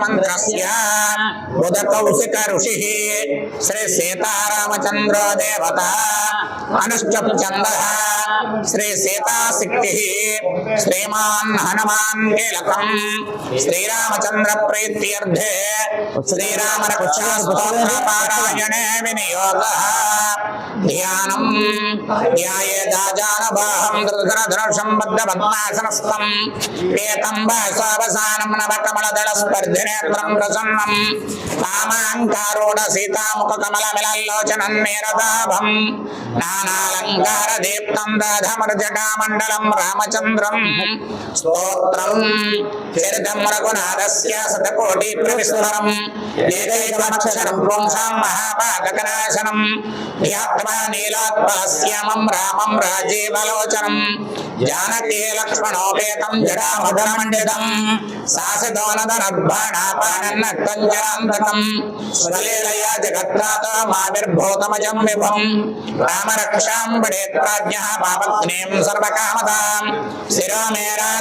స్తోత్రమహామంత్రస్య ఉదకౌశిక ఋషి శ్రీ సీతారామచంద్ర దేవత అనుష్ఠప్ ఛంద శ్రీ సీతాశక్తి శ్రీమాన్ హనుమాన్ కీలకం శ్రీరామచంద్ర ప్రీత్యర్థే శ్రీరామ పారాయణే వినియోగ ధ్యానం ధ్యాయేదాజానబాహం ధృధరధనుషం బద్ధ పద్మాసనస్థం ఏతం వాసావసానం నవకమలదళ స్పర్ధినేత్రం ప్రసన్నం కామాంకారూఢ సీతాముఖ కమల విలల్లోచనం నీరదాభం నానాలంకార దీప్తం రాధమర్జటామండలం రామచంద్రం. స్తోత్రం. చరితం రఘునాథస్య శతకోటి ప్రవిస్తరం ఏకైకమక్షరం పుంసాం మహాపాతకనాశనం ధ్యాత్మా నీలాత్మలశ్యామం రామం రాజీవలోచనం. జానకే లక్ష్మణోపేతం జడామధరమండితం శాసదోనదనద్బాణాపానన్నక్తంజరాంతకం స్వలీలయా జగత్రాతో మావిర్భూతమజం విభం రామరక్షాం పడేత్ ప్రాజ్ఞः పాపగ్నేం సర్వకామతాం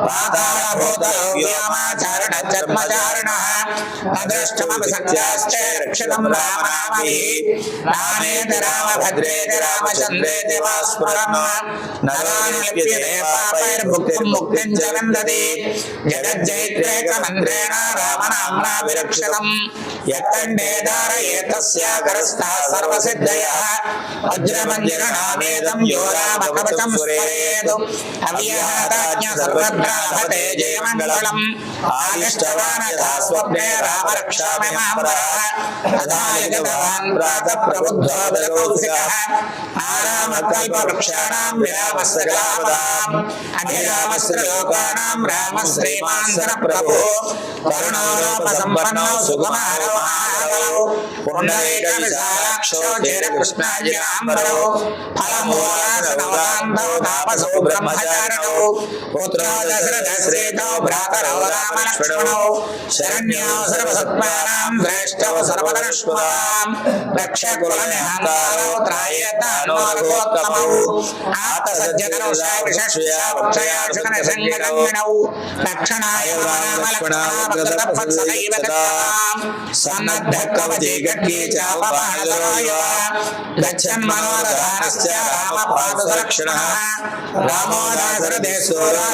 పాద విభీషణస్వేద పాద రామో రామేత వా పాపైర్భుక్తిం ముక్తిం చ విందతి జగజ్జైత్రేకమంత్రేణ రామనామ్నా విరక్షితం యత్కండే ధారయేతస్యాకరస్థः సర్వసిద్ధయः వజ్రమంజరనామేదం యో రామకవచం స్మరేదు సర్వత్రాభతే జయమంగళం ఆదిష్టవానథా స్వప్నే రామ రక్షామి మామరः అదాయ గతవాన్ ప్రాత ప్రబుద్ధో బలకౌశికः ఆరామకల్పవృక్షాణాం విరామస్య కామదాం అభిరామస్య లోకానాం రామ శ్రీమాంతర ప్రభో కరుణాలోపసంపన్నో సుకుమారో మహాబలో పుండరీక విశాలాక్షో జయ కృష్ణాజిరాంబరో ఫలమూలాసనవదాంతో తాపసో బ్రహ్మచారిణో పుత్రో దశరథ శ్రీతో భ్రాతరో రామ లక్ష్మణో శరణ్యో సర్వసత్పానాం శ్రేష్టో సర్వధనుష్మదాం రక్ష కులనిహంతారో త్రాయేతానో రఘోత్తమౌ ఆత సజ్జనరుషా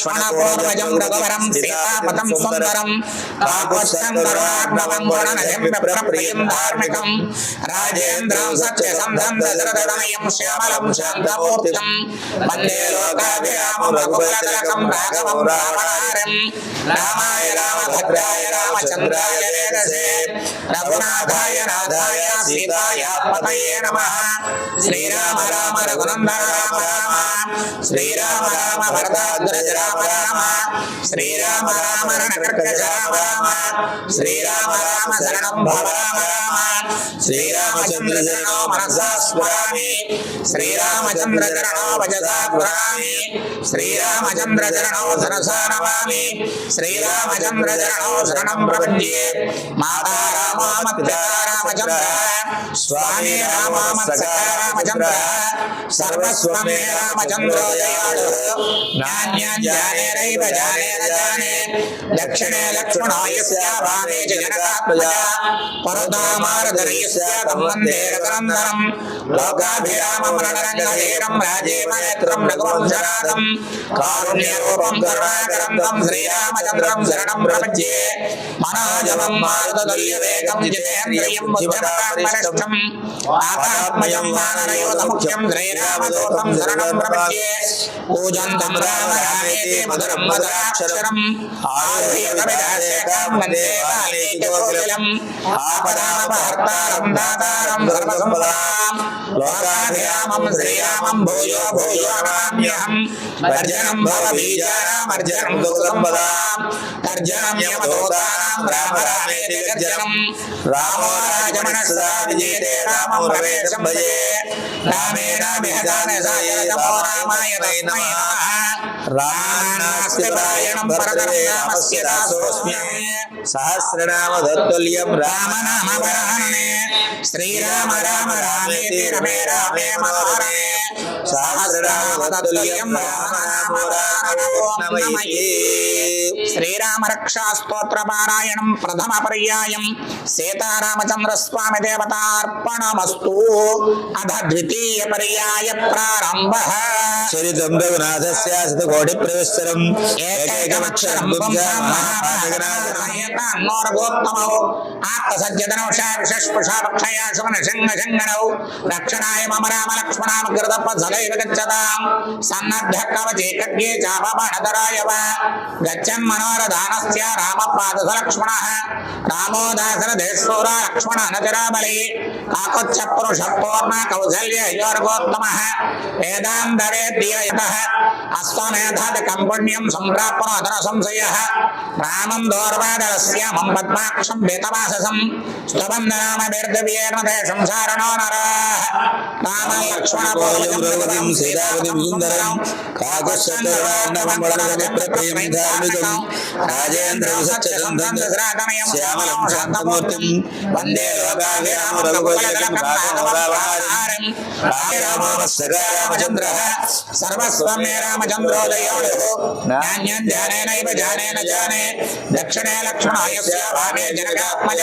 నిత్యం మద్భక్త శ్రద్ధయాన్వితః అశ్వమేధాదికం పుణ్యం సంప్రాప్నోదర సంశయః రామం దౌర్వాదలస్యామం పద్మాక్షం వేదవాదరం స్తువంతి నామ నిర్దలీయేన తే సంసారిణో నరాః రామం లక్ష్మణ పూర్వజం రఘువరం సీతాపతం సుందరం కాకుత్సం కరుణార్ణవం గుణనయం విప్రప్రియం ధార్మికం రాజేంద్రం సత్యసంధం దశరథనయం శ్యామలం శాంతమూర్తిం వందే లోకాభిరామం రఘుకులతిలకం రాఘవం రామనారం రామాయ రామభద్రాయ రామచంద్రాయ వేదసే రఘునాథాయ నాథాయ సీతాయ పతయే నమః శ్రీరామ రామ రఘునందన రామ రామ శ్రీరామ రామ భరతాగ్రజ రామ రామ శ్రీరామ రామ రణకర్కజ రామ రామ శ్రీరామ రామ రామ శరణం భవ రామ రామ శ్రీరామచంద్ర శరణో మనసా స్మరామి శ్రీరామచంద్ర చరణో భజసా స్మరామి శ్రీరామచంద్ర చరణో సరసా నమామి శ్రీరామచంద్ర చరణో శరణం ప్రపంచే మాతా రామ పితా రామచంద్ర స్వామి రామ మత్సకా రామచంద్ర సర్వస్వమే రామచంద్రో దయాళు జ్ఞాన్యాజ్ఞానేనైవ జానేన జానే దక్షిణే లక్ష్మణాయస్య వామే చ జనకాత్మజ పరదామారధరీయస్య తం వందే రఘునందనం లోకాభిరామం రణరంగధీరం రాజీవనేత్రం రఘువంశనాథం కారుణ్యరూపం కరుణాకరం తం శ్రీరామచంద్రం శరణం ప్రపంచే మనోజవం మారుతతుల్యవేగం జితేంద్రియం బుద్ధిమతాత్మరిష్టం ఆత్మయం వానరయోధముఖ్యం శ్రీరామదూతం శరణం ప్రపంచే పూజంతం రామ రామేతి మధురం మధురాక్షరం ఆరుహ్యకవిదాశేఖరం వందే వాల్మీకికోకిలం ఆపదామపహర్తారం దాతారం సర్వసంపదాం లోకాభిరామం శ్రీరామం భూయో భూయో నమామ్యహం వర్జనం భవబీజానామర్జనం వదాం తర్జనం యమదూతానాం రామ రామేతి గర్జనం రామో రాజమనస్సా విజయతే రామం ప్రవేశం భజే రామే రామేణ విహగానసాయ నమో రామాయ నై నమః రామానాస్తి పరాయణం పరతరం రామస్య దాసోస్మి సహస్రనామ దత్తుల్యం రామ రామ నామ వరాననే శ్రీరామ రామ రామేతి రమే రామే మనోరమే సహస్రనామ తత్తుల్యం రామ నామ నమః శ్రీరామ రక్షా స్తోత్ర పారాయణం ప్రథమ పర్యాయం సీతారామచంద్ర స్వామి దేవతార్పణమస్తు అధ ద్వితీయ పర్యాయ ప్రారంభ చరితం రఘునాథస్య శతకోటి ప్రవిస్తరం ఏకైకమక్షరం ह्येतान्मोरगोत्तमौ आत्तसज्जदनौषाविषस्पृशापक्षया शुभनशङ्गशङ्गनौ रक्षणाय मम रामलक्ष्मणामकृतपथलैव गच्छताम्। सन्नद्भ्यः कवचे खड्गे चापबाणधराय वा। गच्छन् मनोरधानस्य रामपादसलक्ष्मणः। रामो दासरधेश्वरा लक्ष्मणः न जराबले काकुच्च पुरुषः पूर्ण कौसल्य योर्गोत्तमः वेदान्तवेद्ययतः अश्वमेधादिकम्पुण्यं सम्प्राप्नोदन संशयः। रामं दोर्वा దౌర్వాదరస్యామం పద్మాక్షం వేతవాససం స్తబంధనామభిర్దవ్యేర్నదే సంసారణో నరాः రామ లక్ష్మణ పోయం రఘుపతిం సీతాపతిం సుందరం కాకుశతవర్ణమం వరదమిత్రప్రియం ధార్మికం రాజేంద్ర విసచ్చందం శ్యామలం శాంతమూర్తిం వందే లోకాభిరామ రఘుపతిం రాఘవరావహారం రామస్తరామచంద్ర సర్వస్వమే రామచంద్రోదయోడు నాణ్యం ధ్యానేనైవ జానేన జానే దక్షిణే లక్ష్మణాయస్య భాగే జనకాత్మజ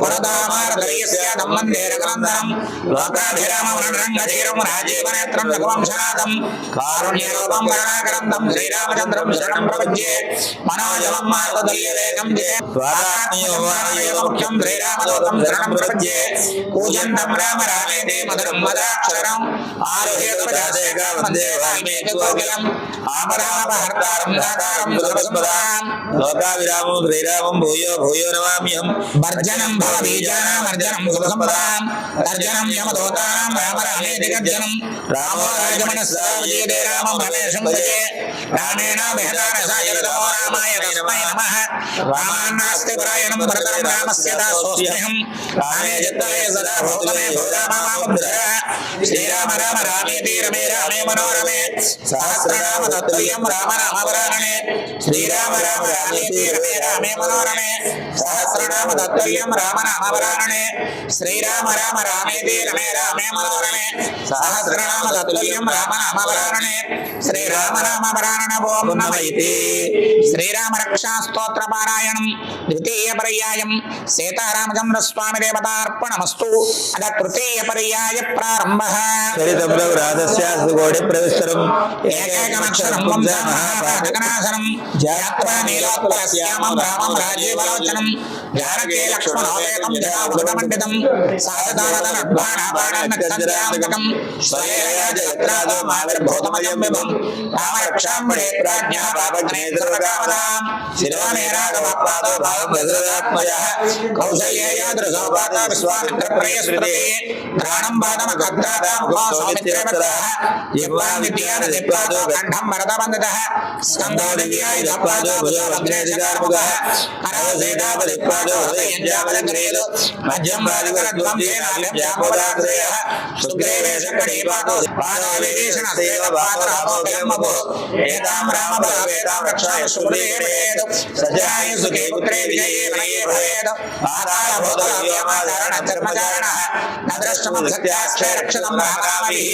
పురదామారధరీయస్య దమ్మందే రఘునందనం లోకాభిరామరణరంగధీరం రాజీవనేత్రం రఘువంశనాథం కారుణ్యరూపం కరుణాకరం శ్రీరామచంద్రం శరణం ప్రపంచే మనోజవం మార్గదల్యవేగం జే ముఖ్యం శ్రీరామదూతం శరణం ప్రపంచే పూజంతం రామ రామేతి మధురం మదాక్షరం ఆరుహ్యేకపదాసేక వందే దాతారం లోకావిరామం శ్రీరామం భూయో భూయో నమామ్యం భర్జనం భవ బీజానామర్జనం శుభసంపదాం తర్జనం యమదూతానాం రామ రామేతి గర్జనం రామో రాజమనస్సా విజయదే రామం రమేశం భజే రామేణ మెహదానసాయ నమో రామాయ తస్మై నమః రామాన్నాస్తి పరాయణం భరతం రామస్య దాసోస్మ్యహం రామే చిత్తలే సదా భోగమే భూతామాముద్ర శ్రీరామ రామ రామేతి రమే రామే మనోరమే సహస్రనామ తత్తుల్యం రామ రామ వరాణే శ్రీరామ రామ రామేతి రమే రామే మనోరమే సహస్రనామ తత్తుల్యం రామ నామవరాణే శ్రీరామ రామ రామేతి రమే రామే మనోరమే. సహస్రనామ తత్తుల్యం రామ నామవరాణే శ్రీరామ రామ వరాణ ఓం నమైతి శ్రీరామ రక్షా స్తోత్ర పారాయణం. ద్వితీయ పర్యాయం. సీతారామచంద్ర స్వామి దేవతార్పణమస్తు. అద తృతీయ పర్యాయ ప్రారంభ. చరితం రఘునాథస్య శతకోటి ప్రవిస్తరం ఏకైకమక్షరం వంశమహాపాఠకనాశనం జాత్వా నీలోత్పలశ్యామం రామం राजीवलोचनम ध्यानके लक्ष्मणोदयकम जटाभृतमण्डितम साधदानदनड्वानापाणान्नक्षन्द्यान्तकं स्वयेया जयत्रादा महावीरभूतमयं विभं रामरक्षाम्बरे प्राज्ञः पापज्ञेत्रकामनां शिरोमेरागमपादो भावं भद्रदात्मजः कौशल्येयादृशोपाता विश्वामित्रप्रेयस्मृते, प्राणं पादमखद्रादामुपासौमित्रेवतः जिह्वा विद्यानधिपादो गण्ठं भरतवन्दितः स्कन्धो दिव्यायुधपादो भुजो वग्नेशिकारमुखः దప్పాదో భుజవగ్రేధికారముఖః కరోసేదాపదిప్పాదో హృదయంజావలంకరేదు మధ్యం వాదివరద్వం వ్యామోదాగ్రయః సుగ్రీవేశకడీపాదో పాదావిభీషణ సేవ పాదరామోగమభో ఏతాం రామబలవేతాం రక్షాయ సుగ్రీవేదు సజాయ సుఖే పుత్రే విజయే వనయే భవేదు పాదాలభూతవ్యోమాధారణ ధర్మచారణः నద్రష్టమం సత్యాక్షయ రక్షతం మహాకామిః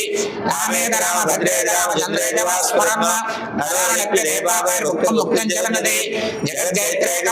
రామేణ రామభద్రే రామచంద్రే చ వా స్మరन् నరాణప్యదే పాపైర్ముక్తం ముక్తం జగద్గైత్రేక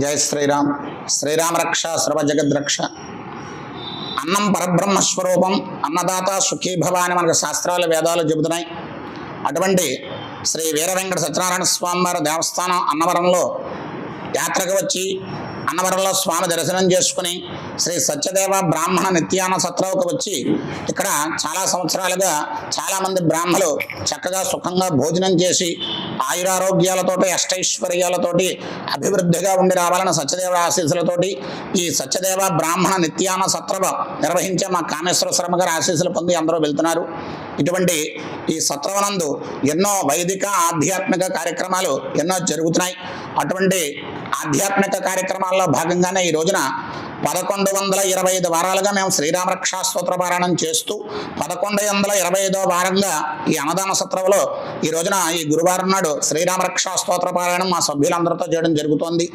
జయ శ్రీరామ్. శ్రీరామరక్ష సర్వజగద్రక్ష అన్నం పరబ్రహ్మ స్వరూపం అన్నదాత సుఖీభవ అని మనకు శాస్త్రాలు వేదాలు చెబుతున్నాయి. అటువంటి శ్రీ వీర వెంకట సత్యనారాయణ స్వామి వారి దేవస్థానం అన్నవరంలో యాత్రకు వచ్చి అన్నవరంలో స్వామి దర్శనం చేసుకుని శ్రీ సత్యదేవ బ్రాహ్మణ నిత్యాన సత్రవుకు వచ్చి ఇక్కడ చాలా సంవత్సరాలుగా చాలామంది బ్రాహ్మలు చక్కగా సుఖంగా భోజనం చేసి ఆయురారోగ్యాలతోటి అష్టైశ్వర్యాలతోటి అభివృద్ధిగా ఉండి రావాలని సత్యదేవ ఆశీస్సులతోటి ఈ సత్యదేవ బ్రాహ్మణ నిత్యాన సత్రవ నిర్వహించే మా కామేశ్వర శర్మ గారి ఆశీస్సులు పొంది అందరూ వెళ్తున్నారు. ఇటువంటి ఈ సత్రవనందు ఎన్నో వైదిక ఆధ్యాత్మిక కార్యక్రమాలు ఎన్నో జరుగుతున్నాయి. అటువంటి ఆధ్యాత్మిక కార్యక్రమాల్లో భాగంగానే ఈ రోజున పదకొండు వందల ఇరవై ఐదు వారాలుగా మేము శ్రీరామ స్తోత్ర పారాయణం చేస్తూ పదకొండు వందల ఇరవై ఐదో వారంగా ఈ అన్నదాన సత్రంలో ఈ రోజున ఈ గురువారం నాడు శ్రీరామ స్తోత్ర పారాయణం మా సభ్యులందరితో చేయడం జరుగుతోంది.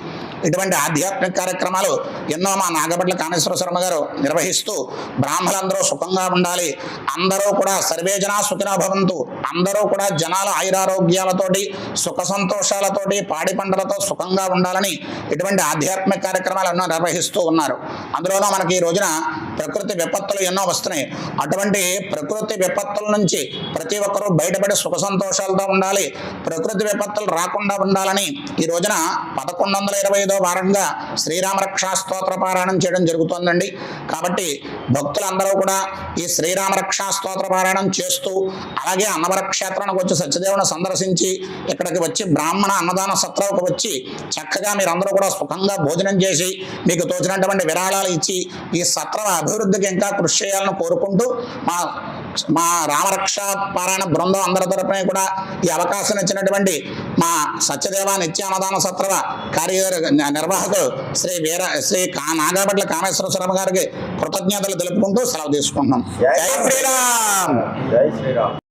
ఇటువంటి ఆధ్యాత్మిక కార్యక్రమాలు ఎన్నో మా నాగపట్ల కామేశ్వర శర్మ గారు నిర్వహిస్తూ బ్రాహ్మలందరూ సుఖంగా ఉండాలి. అందరూ కూడా సర్వే జనా సుఖినో భవంతు. అందరూ కూడా జనాల ఆయురారోగ్యాలతోటి సుఖ సంతోషాలతోటి పాడి పంటలతో సుఖంగా ఉండాలని ఇటువంటి ఆధ్యాత్మిక కార్యక్రమాలు ఎన్నో నిర్వహిస్తూ ఉన్నారు. అందులోనూ మనకి ఈ రోజున ప్రకృతి విపత్తులు ఎన్నో వస్తున్నాయి. అటువంటి ప్రకృతి విపత్తుల నుంచి ప్రతి ఒక్కరూ బయటపడి సుఖ సంతోషాలతో ఉండాలి. ప్రకృతి విపత్తులు రాకుండా ఉండాలని ఈ రోజున పదకొండు వందల ఇరవై ఐదు వారంగా శ్రీరామ రక్షా స్తోత్ర పారాయణం చేయడం జరుగుతోందండి. కాబట్టి భక్తులందరూ కూడా ఈ శ్రీరామ రక్షా స్తోత్ర పారాయణం చేస్తూ అలాగే అన్నవర క్షేత్రానికి వచ్చి సత్యదేవుని సందర్శించి ఇక్కడికి వచ్చి బ్రాహ్మణ అన్నదాన సత్రాలకు వచ్చి చక్కగా మీరందరూ కూడా సుఖంగా భోజనం చేసి మీకు తోచినటువంటి విరాళాలు ఇచ్చి ఈ సత్రం అభివృద్ధికి ఇంకా కృషి చేయాలని కోరుకుంటూ మా మా రామరక్ష పారాయణ బృందం అందరి తరపున కూడా ఈ అవకాశం ఇచ్చినటువంటి మా సత్యదేవ నిత్యానదాన సత్రవ కార్య నిర్వాహకులు శ్రీ వీర శ్రీ కా నాగాపట్ల కామేశ్వర శర్మ గారికి కృతజ్ఞతలు తెలుపుకుంటూ సెలవు తీసుకుంటున్నాం. జై శ్రీరామ్! జై శ్రీరామ్.